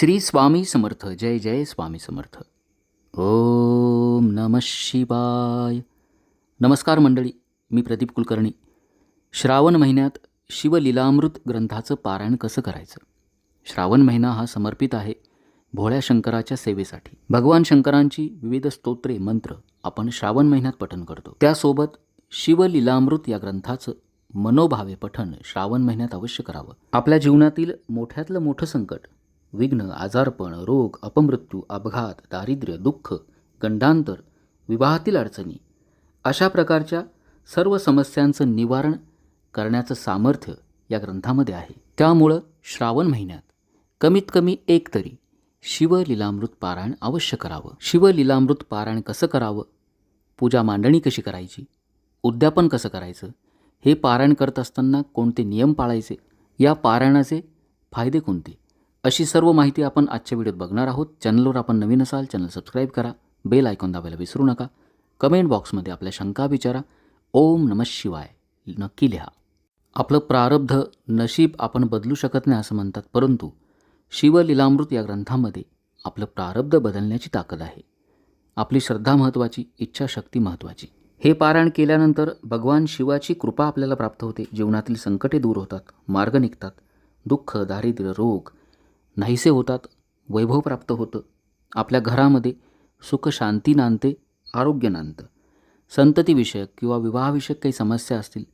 श्री स्वामी समर्थ. जय जय स्वामी समर्थ. ओम नम शिवाय. नमस्कार मंडळी मी प्रदीप कुलकर्णी. श्रावण महिन्यात शिवलीलामृत ग्रंथाचं पारायण कसं करायचं? श्रावण महिना हा समर्पित आहे भोळ्या शंकराच्या सेवेसाठी. भगवान शंकरांची विविध स्तोत्रे मंत्र आपण श्रावण महिन्यात पठन करतो. त्यासोबत शिवलीलामृत या ग्रंथाचं मनोभावे पठन श्रावण महिन्यात अवश्य करावं. आपल्या जीवनातील मोठ्यातलं मोठं संकट विघ्न आजारपण रोग अपमृत्यू अपघात दारिद्र्य दुःख गंडांतर विवाहातील अडचणी अशा प्रकारच्या सर्व समस्यांचं निवारण करण्याचं सामर्थ्य या ग्रंथामध्ये आहे. त्यामुळं श्रावण महिन्यात कमीत कमी एक तरी शिवलीलामृत पारायण अवश्य करावं. शिवलीलामृत पारायण कसं करावं? पूजा मांडणी कशी करायची? उद्यापन कसं करायचं? हे पारायण करत असताना कोणते नियम पाळायचे? या पारायणाचे फायदे कोणते? अशी सर्व माहिती आपण आजच्या व्हिडिओत बघणार आहोत. चॅनलवर आपण नवीन असाल चॅनल सबस्क्राईब करा. बेल आयकॉन दाबायला विसरू नका. कमेंट बॉक्समध्ये आपल्या शंका विचारा. ओम नम शिवाय. नक्की लिहा. आपलं प्रारब्ध नशीब आपण बदलू शकत नाही असं म्हणतात परंतु शिवलीलामृत या ग्रंथामध्ये आपलं प्रारब्ध बदलण्याची ताकद आहे. आपली श्रद्धा महत्त्वाची इच्छाशक्ती महत्त्वाची. हे पारायण केल्यानंतर भगवान शिवाची कृपा आपल्याला प्राप्त होते. जीवनातील संकटे दूर होतात मार्ग निघतात. दुःख दारिद्र्य रोग नाहीसे होतात वैभव प्राप्त होतं. आपल्या घरामध्ये सुख शांती नांदते आरोग्य नांदतं. संततीविषयक किंवा विवाहविषयक काही समस्या असतील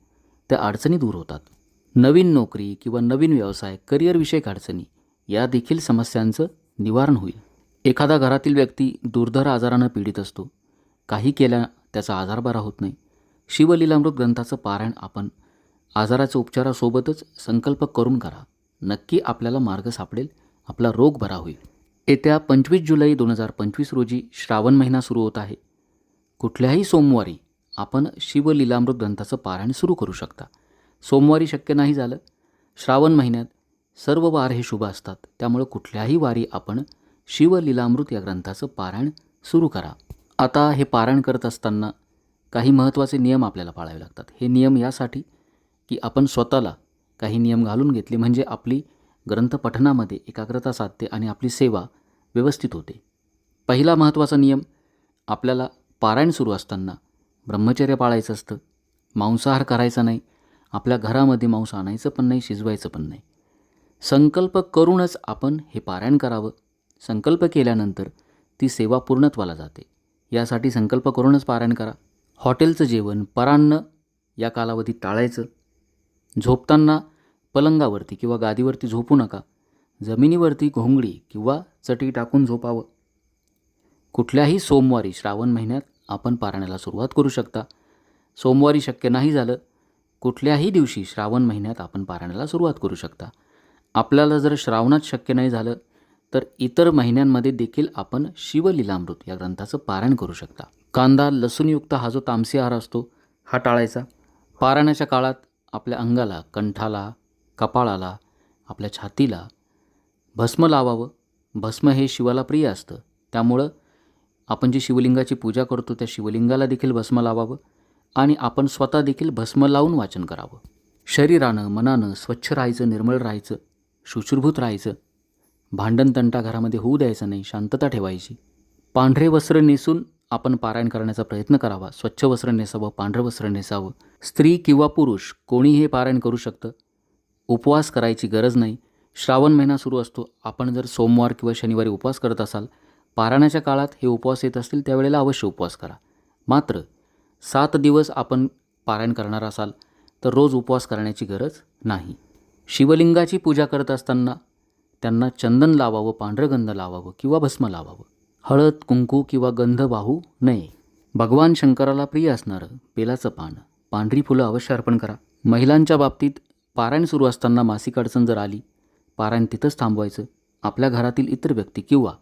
त्या अडचणी दूर होतात. नवीन नोकरी किंवा नवीन व्यवसाय करिअरविषयक अडचणी या देखील समस्यांचं निवारण होईल. एखादा घरातील व्यक्ती दुर्धर आजारानं पीडित असतो. काही केल्या त्याचा आजार बरा होत नाही. शिवलीलामृत ग्रंथाचं पारायण आपण आजाराच्या उपचारासोबतच संकल्प करून करा. नक्की आपल्याला मार्ग सापडेल. आपला रोग बरा होईल. येत्या पंचवीस जुलै दोन हजार पंचवीस रोजी श्रावण महिना सुरू होत आहे. कुठल्याही सोमवारी आपण शिवलीलामृत ग्रंथाचं पारायण सुरू करू शकता. सोमवारी शक्य नाही झालं. श्रावण महिन्यात सर्व वार हे शुभ असतात. त्यामुळं कुठल्याही वारी आपण शिवलीलामृत या ग्रंथाचं पारायण सुरू करा. आता हे पारायण करत असताना काही महत्त्वाचे नियम आपल्याला पाळावे लागतात. हे नियम यासाठी की आपण स्वतःला काही नियम घालून घेतले म्हणजे आपली ग्रंथपठनामध्ये एकाग्रता साधते आणि आपली सेवा व्यवस्थित होते. पहिला महत्त्वाचा नियम आपल्याला पारायण सुरू असताना ब्रह्मचर्य पाळायचं असतं. मांसाहार करायचा नाही. आपल्या घरामध्ये मांस आणायचं पण नाही शिजवायचं पण नाही. संकल्प करूनच आपण हे पारायण करावं. संकल्प केल्यानंतर ती सेवा पूर्णत्वाला जाते. यासाठी संकल्प करूनच पारायण करा. हॉटेलचं जेवण परान्न या कालावधीत टाळायचं. झोपताना पलंगावरती किंवा गादीवरती झोपू नका. जमिनीवरती घोंगडी किंवा चटी टाकून झोपावं. कुठल्याही सोमवारी श्रावण महिन्यात आपण पारायणाला सुरुवात करू शकता. सोमवारी शक्य नाही झालं कुठल्याही दिवशी श्रावण महिन्यात आपण पारायणाला सुरुवात करू शकता. आपल्याला जर श्रावणात शक्य नाही झालं तर इतर महिन्यांमध्ये देखील आपण शिवलीलामृत या ग्रंथाचं पारायण करू शकता. कांदा लसूणयुक्त हा जो तामसी आहार असतो हा टाळायचा. पारायणाच्या काळात आपल्या अंगाला कंठाला कपाळाला आपल्या छातीला भस्म लावावं. भस्म हे शिवाला प्रिय असतं. त्यामुळं आपण जी शिवलिंगाची पूजा करतो त्या शिवलिंगाला देखील भस्म लावावं आणि आपण स्वतः देखील भस्म लावून वाचन करावं. शरीरानं मनानं स्वच्छ राहायचं निर्मळ राहायचं शुश्रभूत राहायचं. भांडण तंटा घरामध्ये होऊ द्यायचं नाही शांतता ठेवायची. पांढरे वस्त्र नेसून आपण पारायण करण्याचा प्रयत्न करावा. स्वच्छ वस्त्र नेसावं पांढरं वस्त्र नेसावं. स्त्री किंवा पुरुष कोणीही हे पारायण करू शकतं. उपवास करायची गरज नाही. श्रावण महिना सुरू असतो. आपण जर सोमवार किंवा शनिवारी उपवास करत असाल पारायणाच्या काळात हे उपवास येत असतील त्यावेळेला अवश्य उपवास करा. मात्र सात दिवस आपण पारायण करणार असाल तर रोज उपवास करण्याची गरज नाही. शिवलिंगाची पूजा करत असताना त्यांना चंदन लावावं पांढरगंध लावावं किंवा भस्म लावावं. हळद कुंकू किंवा गंध वाहू नये. भगवान शंकराला प्रिय असणारं बेलाचं पान पांढरी फुलं अवश्य अर्पण करा. महिलांच्या बाबतीत पारायण सुरू असताना मासिक अडचण जर आली पारायण तिथंच थांबवायचं. आपल्या घरातील इतर व्यक्ती किंवा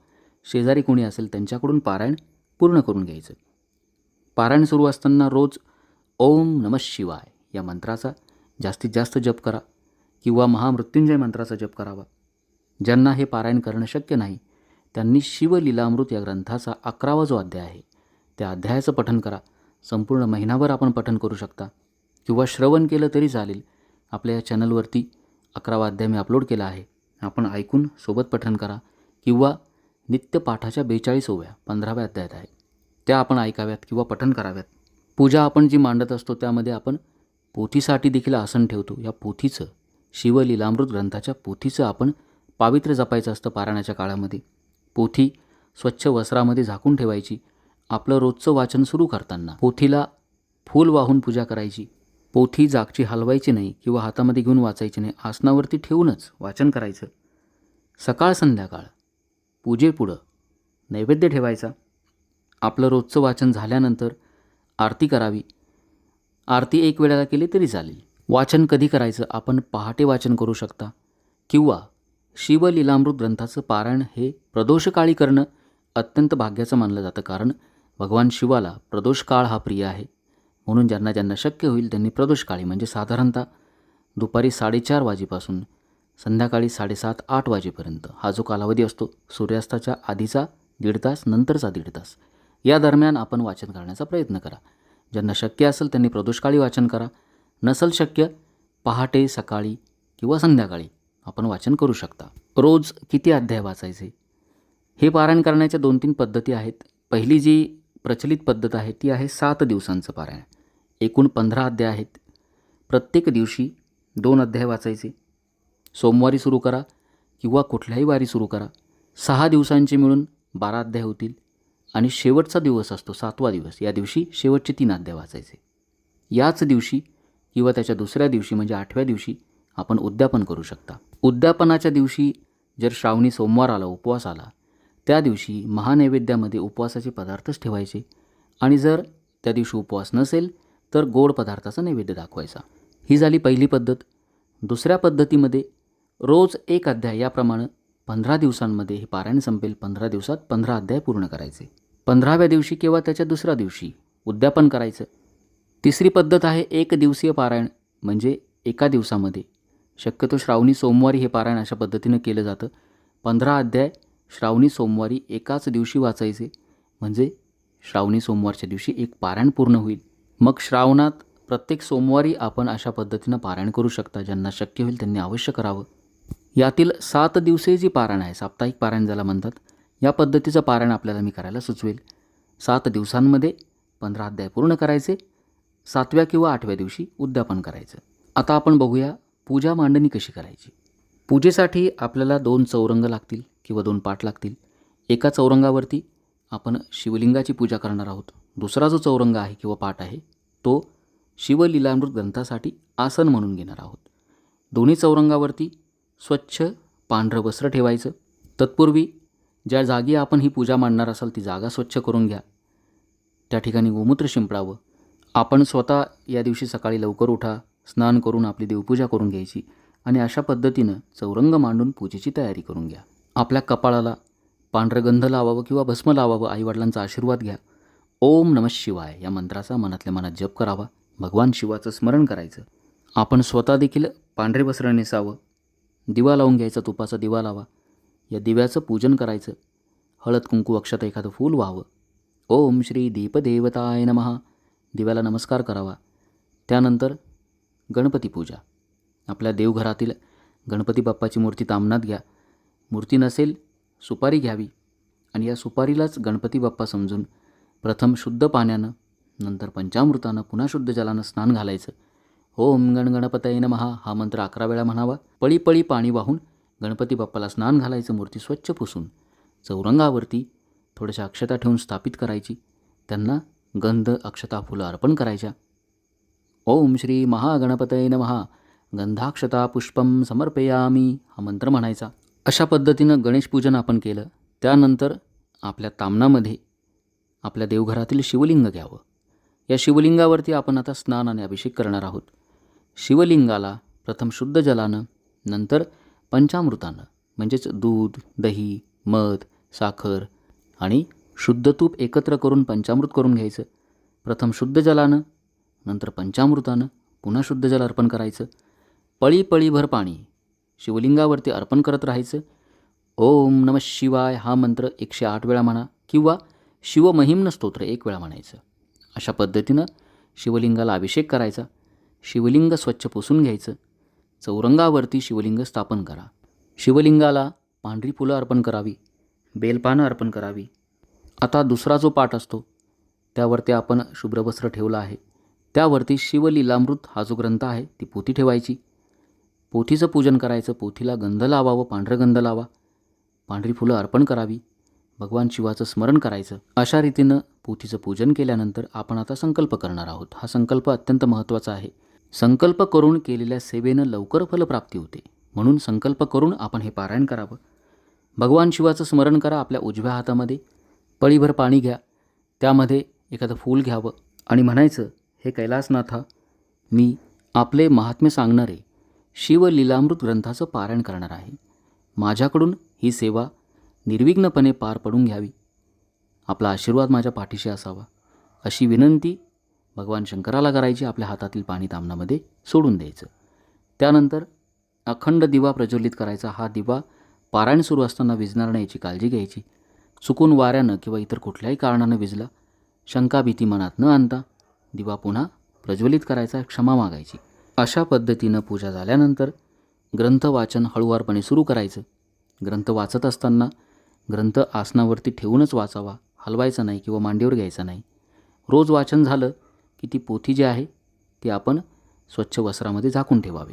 शेजारी कोणी असेल त्यांच्याकडून पारायण पूर्ण करून घ्यायचं. पारायण सुरू असताना रोज ओम नम शिवाय या मंत्राचा जास्तीत जास्त जप करा किंवा महामृत्युंजय मंत्राचा जप करावा. ज्यांना हे पारायण करणं शक्य नाही त्यांनी शिवलीलामृत या ग्रंथाचा अकरावा जो अध्याय आहे त्या अध्यायाचं पठन करा. संपूर्ण महिनाभर आपण पठन करू शकता. किंवा श्रवण केलं तरी चालेल आपल्या या चॅनलवरती अकरावा अध्याय मी अपलोड केला आहे. आपण ऐकून सोबत पठन करा. किंवा नित्यपाठाच्या बेचाळीस ओव्या पंधराव्या अध्यायात आहे. त्या आपण ऐकाव्यात किंवा पठण कराव्यात. पूजा आपण जी मांडत असतो त्यामध्ये आपण पोथीसाठी देखील आसन ठेवतो. या पोथीचं शिवलीलामृत ग्रंथाच्या पोथीचं आपण पावित्र्य जपायचं असतं पारायणाच्या काळामध्ये. पोथी स्वच्छ वस्त्रामध्ये झाकून ठेवायची. आपलं रोजचं वाचन सुरू करताना पोथीला फूल वाहून पूजा करायची. पोथी जागची हलवायची नाही किंवा हातामध्ये घेऊन वाचायची नाही आसनावरती ठेवूनच वाचन करायचं. सकाळ संध्याकाळ. पूजेपुढं नैवेद्य ठेवायचा. आपलं रोजचं वाचन झाल्यानंतर आरती करावी. आरती एक वेळेला केली तरी चालेल. वाचन कधी करायचं? आपण पहाटे वाचन करू शकता. किंवा शिवलीलामृत ग्रंथाचं पारायण हे प्रदोषकाळी करणं अत्यंत भाग्याचं मानलं जातं कारण भगवान शिवाला प्रदोष काळ हा प्रिय आहे. म्हणून ज्यांना ज्यांना शक्य होईल त्यांनी प्रदोषकाळी म्हणजे साधारणतः दुपारी साडेचार वाजेपासून संध्याकाळी साडेसात आठ वाजेपर्यंत हा जो कालावधी असतो सूर्यास्ताच्या आधीचा दीड तास नंतरचा दीड तास या दरम्यान आपण वाचन करण्याचा प्रयत्न करा. ज्यांना शक्य असेल त्यांनी प्रदोषकाळी वाचन करा. नसल शक्य पहाटे सकाळी किंवा संध्याकाळी आपण वाचन करू शकता. रोज किती अध्याय वाचायचे? हे पारायण करण्याच्या दोन तीन पद्धती आहेत. पहिली जी प्रचलित पद्धत आहे ती आहे सात दिवसांचं पारायण. एकूण पंधरा अध्याय आहेत. प्रत्येक दिवशी दोन अध्याय वाचायचे. सोमवारी सुरू करा किंवा कुठल्याही वारी सुरू करा. सहा दिवसांचे मिळून बारा अध्याय होतील आणि शेवटचा दिवस असतो सातवा दिवस. या दिवशी शेवटचे तीन अध्याय वाचायचे. याच दिवशी किंवा त्याच्या दुसऱ्या दिवशी म्हणजे आठव्या दिवशी आपण उद्यापन करू शकता. उद्यापनाच्या दिवशी जर श्रावणी सोमवार आला उपवास आला त्या दिवशी महानैवेद्यामध्ये उपवासाचे पदार्थच ठेवायचे. आणि जर त्या दिवशी उपवास नसेल तर गोड पदार्थाचा नैवेद्य दाखवायचा. ही झाली पहिली पद्धत. दुसऱ्या पद्धतीमध्ये रोज एक अध्याय याप्रमाणे पंधरा दिवसांमध्ये हे पारायण संपेल. पंधरा दिवसात पंधरा अध्याय पूर्ण करायचे. पंधराव्या दिवशी किंवा त्याच्या दुसऱ्या दिवशी उद्यापन करायचं. तिसरी पद्धत आहे एक दिवसीय पारायण म्हणजे एका दिवसामध्ये. शक्यतो श्रावणी सोमवारी हे पारायण अशा पद्धतीनं केलं जातं. पंधरा अध्याय श्रावणी सोमवारी एकाच दिवशी वाचायचे. म्हणजे श्रावणी सोमवारच्या दिवशी एक पारायण पूर्ण होईल. मग श्रावणात प्रत्येक सोमवारी आपण अशा पद्धतीनं पारायण करू शकता ज्यांना शक्य होईल त्यांनी अवश्य करावं. यातील सात दिवसे जी पारायण आहे साप्ताहिक पारायण ज्याला म्हणतात या पद्धतीचं पारायण आपल्याला मी करायला सुचवेल. सात दिवसांमध्ये पंधरा अध्याय पूर्ण करायचे सातव्या किंवा आठव्या दिवशी उद्यापन करायचं. आता आपण बघूया पूजा मांडणी कशी करायची. पूजेसाठी आपल्याला दोन चौरंग लागतील किंवा दोन पाठ लागतील. एका चौरंगावरती आपण शिवलिंगाची पूजा करणार आहोत. दुसरा जो चौरंग आहे किंवा पाठ आहे तो शिवलीलामृत ग्रंथासाठी आसन म्हणून घेणार आहोत. दोन्ही चौरंगावरती स्वच्छ पांढरं वस्त्र ठेवायचं. तत्पूर्वी ज्या जागी आपण ही पूजा मांडणार असाल ती जागा स्वच्छ करून घ्या. त्या ठिकाणी गोमूत्र शिंपडावं. आपण स्वतः या दिवशी सकाळी लवकर उठा स्नान करून आपली देवपूजा करून घ्यायची. आणि अशा पद्धतीनं चौरंग मांडून पूजेची तयारी करून घ्या. आपल्या कपाळाला पांढरगंध लावावं किंवा भस्म लावावं आईवडिलांचा आशीर्वाद घ्या. ओम नमः शिवाय या मंत्राचा मनातल्या मनात जप करावा. भगवान शिवाचं स्मरण करायचं. आपण स्वतः देखील पांढरे वस्त्र नेसावं. दिवा लावून घ्यायचा तुपाचा दिवा लावा. या दिव्याचं पूजन करायचं. हळद कुंकू अक्षत एखादं फूल व्हावं. ओम श्री दीपदेवताय नमः. दिव्याला नमस्कार करावा. त्यानंतर गणपती पूजा. आपल्या देवघरातील गणपती बाप्पाची मूर्ती तामनात घ्या. मूर्ती नसेल सुपारी घ्यावी. आणि या सुपारीलाच गणपती बाप्पा समजून प्रथम शुद्ध पाण्यानं नंतर पंचामृतानं पुन्हा शुद्ध जलानं स्नान घालायचं. ओम गण गणपतये महा हा मंत्र अकरा वेळा म्हणावा. पळी पळी पाणी वाहून गणपती बाप्पाला स्नान घालायचं मूर्ती स्वच्छ पुसून. चौरंगावरती थोड्याशा अक्षता ठेवून स्थापित करायची. त्यांना गंध अक्षता फुलं अर्पण करायच्या. ओम श्री महागणपतये महा गंधाक्षता पुष्पम समर्पयामी हा मंत्र म्हणायचा. अशा पद्धतीनं गणेशपूजन आपण केलं. त्यानंतर आपल्या तामनामध्ये आपल्या देवघरातील शिवलिंग घ्यावं. या शिवलिंगावरती आपण आता स्नान आणि अभिषेक करणार आहोत. शिवलिंगाला प्रथम शुद्ध जलानं नंतर पंचामृतानं म्हणजेच दूध दही मध साखर आणि शुद्ध तूप एकत्र करून पंचामृत करून घ्यायचं. प्रथम शुद्ध जलानं नंतर पंचामृतानं पुन्हा शुद्ध जल अर्पण करायचं. पळी पळीभर पाणी. शिवलिंगावरती अर्पण करत राहायचं. ओम नम शिवाय हा मंत्र एकशे आठ वेळा म्हणा किंवा शिवमहिम्न स्तोत्र एक वेळा म्हणायचं. अशा पद्धतीनं शिवलिंगाला अभिषेक करायचा. शिवलिंग स्वच्छ पुसून घ्यायचं. चौरंगावरती शिवलिंग स्थापन करा. शिवलिंगाला पांढरी फुलं अर्पण करावी. बेलपानं अर्पण करावी. आता दुसरा जो पाठ असतो त्यावरती आपण शुभ्रवस्त्र ठेवलं आहे. त्यावरती शिवलीलामृत हा जो ग्रंथ आहे ती पोथी ठेवायची. पोथीचं पूजन करायचं पोथीला गंध लावावं पांढरं गंध लावा. पांढरी फुलं अर्पण करावी. भगवान शिवाचं स्मरण करायचं. अशा रीतीनं पोथीचं पूजन केल्यानंतर आपण आता संकल्प करणार आहोत. हा संकल्प अत्यंत महत्त्वाचा आहे. संकल्प करून केलेल्या सेवेनं लवकर फलप्राप्ती होते. म्हणून संकल्प करून आपण हे पारायण करावं. भगवान शिवाचं स्मरण करा आपल्या उजव्या हातामध्ये. पळीभर पाणी घ्या. त्यामध्ये एखादं फूल घ्यावं. आणि म्हणायचं हे कैलासनाथा मी आपले महात्म्य सांगणारे शिवलीलामृत ग्रंथाचं पारायण करणार आहे. माझ्याकडून ही सेवा निर्विघ्नपणे पार पडून घ्यावी. आपला आशीर्वाद माझ्या पाठीशी असावा. अशी विनंती भगवान शंकराला करायची आपल्या हातातील पाणी तामणामध्ये सोडून द्यायचं. त्यानंतर अखंड दिवा प्रज्वलित करायचा. हा दिवा पारायण सुरू असताना विजणार नाही याची काळजी घ्यायची. चुकून वाऱ्यानं किंवा इतर कुठल्याही कारणानं विजला. शंका भीती मनात न आणता दिवा पुन्हा प्रज्वलित करायचा क्षमा मागायची. अशा पद्धतीनं पूजा झाल्यानंतर ग्रंथ वाचन हळुवारपणे सुरू करायचं. ग्रंथ वाचत असताना ग्रंथ आसनावरती ठेवूनच वाचावा हलवायचा नाही किंवा मांडीवर घ्यायचा नाही. रोज वाचन झालं की ती पोथी जी आहे ती आपण स्वच्छ वस्त्रामध्ये झाकून ठेवावी.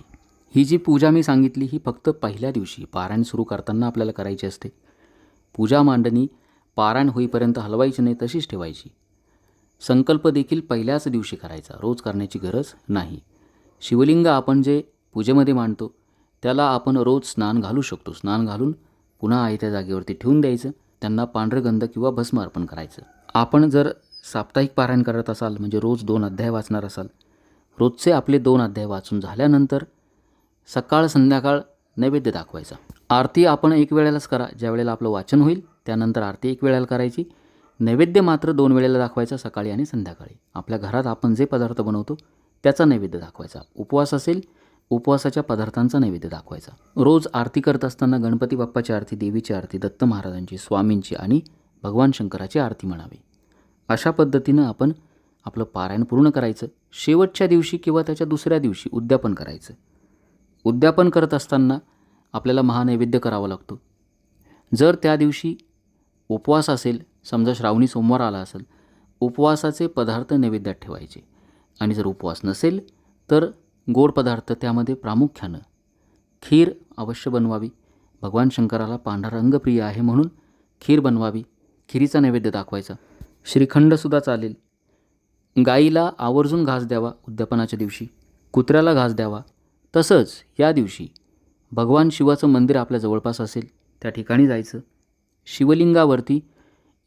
ही जी पूजा मी सांगितली ही फक्त पहिल्या दिवशी पारायण सुरू करताना आपल्याला करायची असते. पूजा मांडणी पारायण होईपर्यंत हलवायची नाही तशीच ठेवायची. संकल्प देखील पहिल्याच दिवशी करायचा रोज करण्याची गरज नाही. शिवलिंग आपण जे पूजेमध्ये मांडतो त्याला आपण रोज स्नान घालू शकतो. स्नान घालून पुन्हा आहे त्या जागेवरती ठेवून द्यायचं त्यांना पांढरं गंध किंवा भस्म अर्पण करायचं. आपण जर साप्ताहिक पारायण करत असाल म्हणजे रोज दोन अध्याय वाचणार असाल रोजचे आपले दोन अध्याय वाचून झाल्यानंतर सकाळ संध्याकाळ नैवेद्य दाखवायचा. आरती आपण एक वेळेलाच करा ज्या वेळेला आपलं वाचन होईल त्यानंतर आरती एक वेळेला करायची. नैवेद्य मात्र दोन वेळेला दाखवायचा सकाळी आणि संध्याकाळी. आपल्या घरात आपण जे पदार्थ बनवतो त्याचा नैवेद्य दाखवायचा. उपवास असेल उपवासाच्या पदार्थांचा नैवेद्य दाखवायचा. रोज आरती करत असताना गणपती बाप्पाची आरती देवीची आरती दत्त महाराजांची स्वामींची आणि भगवान शंकराची आरती म्हणावी. अशा पद्धतीनं आपण आपलं पारायण पूर्ण करायचं. शेवटच्या दिवशी किंवा त्याच्या दुसऱ्या दिवशी उद्यापन करायचं. उद्यापन करत असताना आपल्याला महानैवेद्य करावा लागतो. जर त्या दिवशी उपवास असेल समजा श्रावणी सोमवार आला असेल उपवासाचे पदार्थ नैवेद्यात ठेवायचे. आणि जर उपवास नसेल तर गोड पदार्थ त्यामध्ये प्रामुख्यानं. खीर अवश्य बनवावी. भगवान शंकराला पांढरा रंग प्रिय आहे म्हणून खीर बनवावी. खिरीचा नैवेद्य दाखवायचा. श्रीखंडसुद्धा चालेल. गाईला आवर्जून घास द्यावा उद्यापनाच्या दिवशी. कुत्र्याला घास द्यावा. तसंच या दिवशी भगवान शिवाचं मंदिर आपल्या जवळपास असेल. त्या ठिकाणी जायचं. शिवलिंगावरती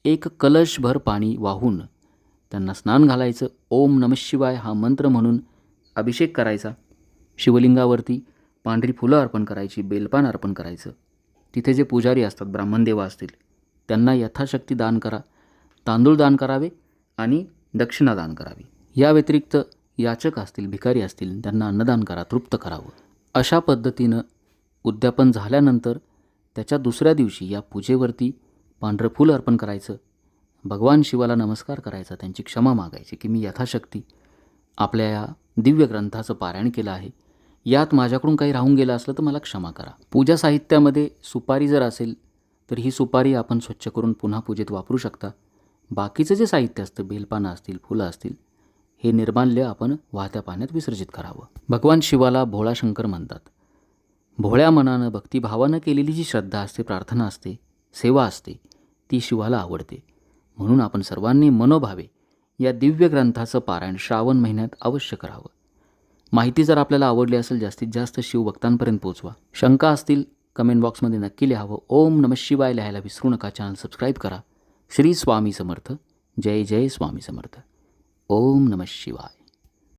एक कलशभर पाणी वाहून त्यांना स्नान घालायचं. ओम नम शिवाय हा मंत्र म्हणून अभिषेक करायचा. शिवलिंगावरती पांढरी फुलं अर्पण करायची बेलपान अर्पण करायचं. तिथे जे पुजारी असतात ब्राह्मणदेवा असतील त्यांना यथाशक्ती दान करा. तांदूळ दान करावे आणि दक्षिणा दान करावी. या व्यतिरिक्त याचक असतील भिकारी असतील त्यांना अन्नदान करा तृप्त करावं. अशा पद्धतीनं उद्यापन झाल्यानंतर त्याच्या दुसऱ्या दिवशी या पूजेवरती पांढरं फूल अर्पण करायचं. भगवान शिवाला नमस्कार करायचा त्यांची क्षमा मागायची की मी यथाशक्ती आपल्या या दिव्य ग्रंथाचं पारायण केलं आहे. यात माझ्याकडून काही राहून गेलं असलं तर मला क्षमा करा. पूजा साहित्यामध्ये सुपारी जर असेल तर ही सुपारी आपण स्वच्छ करून पुन्हा पूजेत वापरू शकता. बाकीचं जे साहित्य असतं बेलपानं असतील फुलं असतील हे निर्माल्य आपण वाहत्या पाण्यात विसर्जित करावं. भगवान शिवाला भोळा शंकर म्हणतात. भोळ्या मनानं भक्तिभावानं केलेली जी श्रद्धा असते प्रार्थना असते सेवा असते ती शिवाला आवडते. म्हणून आपण सर्वांनी मनोभावे या दिव्य ग्रंथाचं पारायण श्रावण महिन्यात अवश्य करावं. माहिती जर आपल्याला आवडली असेल जास्तीत जास्त शिवभक्तांपर्यंत पोचवा शंका असतील कमेंट बॉक्समध्ये नक्की लिहावं. ओम नम शिवाय लिहायला विसरू नका. चॅनल सबस्क्राईब करा. श्री स्वामी समर्थ. जय जय स्वामी समर्थ. ओम नम शिवाय.